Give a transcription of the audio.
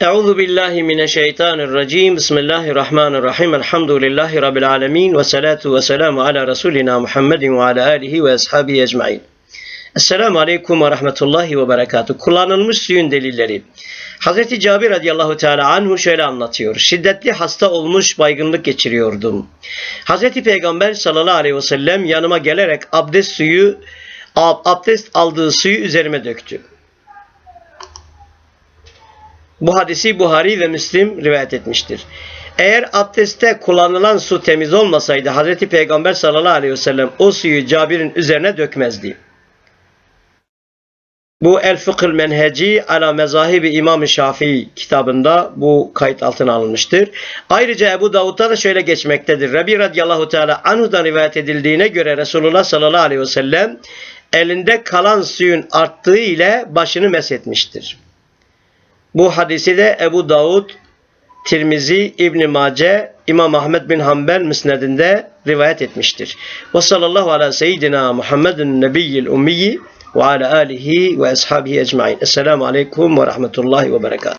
Euzu billahi mineşşeytanirracim. Bismillahirrahmanirrahim. Elhamdülillahi rabbil alamin ve salatu ve selamu ala resulina Muhammedin ve ala alihi ve ashabihi ecmaîn. Esselamu aleyküm ve rahmetullahi ve berekatuh. Kullanılmış suyun delilleri. Hazreti Cabir radıyallahu teala anhu şöyle anlatıyor. Şiddetli hasta olmuş baygınlık geçiriyordum. Hazreti Peygamber sallallahu aleyhi ve sellem yanıma gelerek abdest suyu abdest aldığı suyu üzerime döktü. Bu hadisi Buhari ve Müslim rivayet etmiştir. Eğer abdestte kullanılan su temiz olmasaydı Hazreti Peygamber sallallahu aleyhi ve sellem o suyu Cabir'in üzerine dökmezdi. Bu El Fıkhıl Menheci ala Mezahibi İmam Şafii kitabında bu kayıt altına alınmıştır. Ayrıca Ebu Davud'da da şöyle geçmektedir. Rabi radıyallahu teala anhudan rivayet edildiğine göre Resulullah sallallahu aleyhi ve sellem elinde kalan suyun arttığı ile başını meshetmiştir. Bu hadisi de Ebu Davud, Tirmizi, İbn Mace, İmam Ahmed bin Hanbel müsnedinde rivayet etmiştir. Ve sallallahu ala seyyidina Muhammedin nebiyyil ummiyi ve ala alihi ve ashabihi ecmain. Esselamu aleyküm ve rahmetullahi ve berekatuhu.